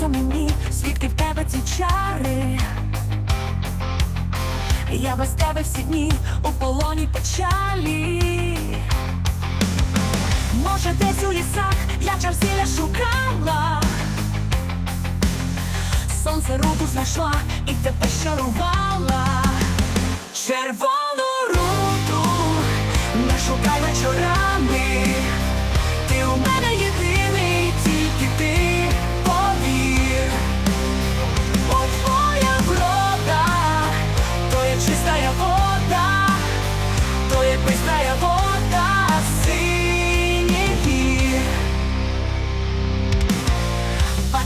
здається мені, звідки в тебе ці чари. Я без тебе всі дні у полоні печалі. Може, десь у лісах я чарзіля шукала. Сонце руку знайшла і тебе щарувала. Червона.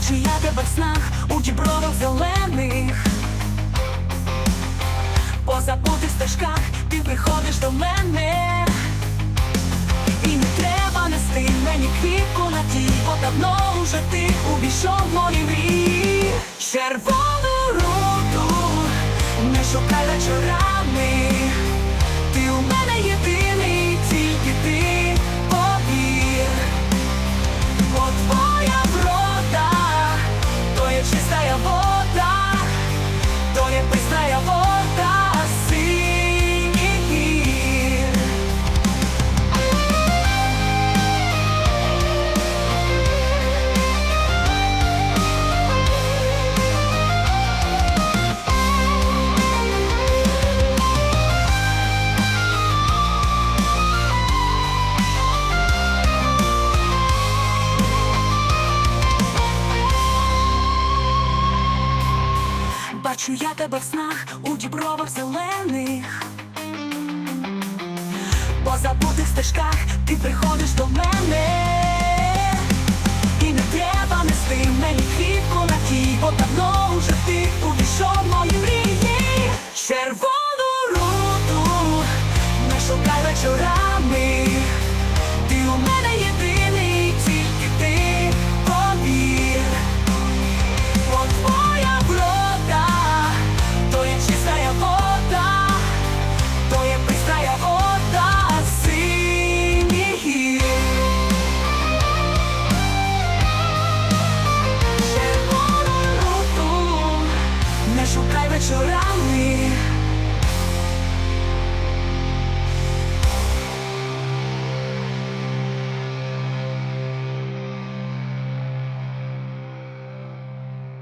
Бачу я тебе в снах у дібровах зелених. По забутих стежках ти приходиш до мене. І не треба нести мені квітку на ті, бо давно уже ти увійшов в мої мрії. Червону руту не шукай вечорами Бачу я тебе в снах у дібровах зелених. По забутих стежках ти приходиш до мене. І не треба нести мені квітку на тій, бо давно уже ти увійшов в мої мрії. Червону руту не шукай вечорами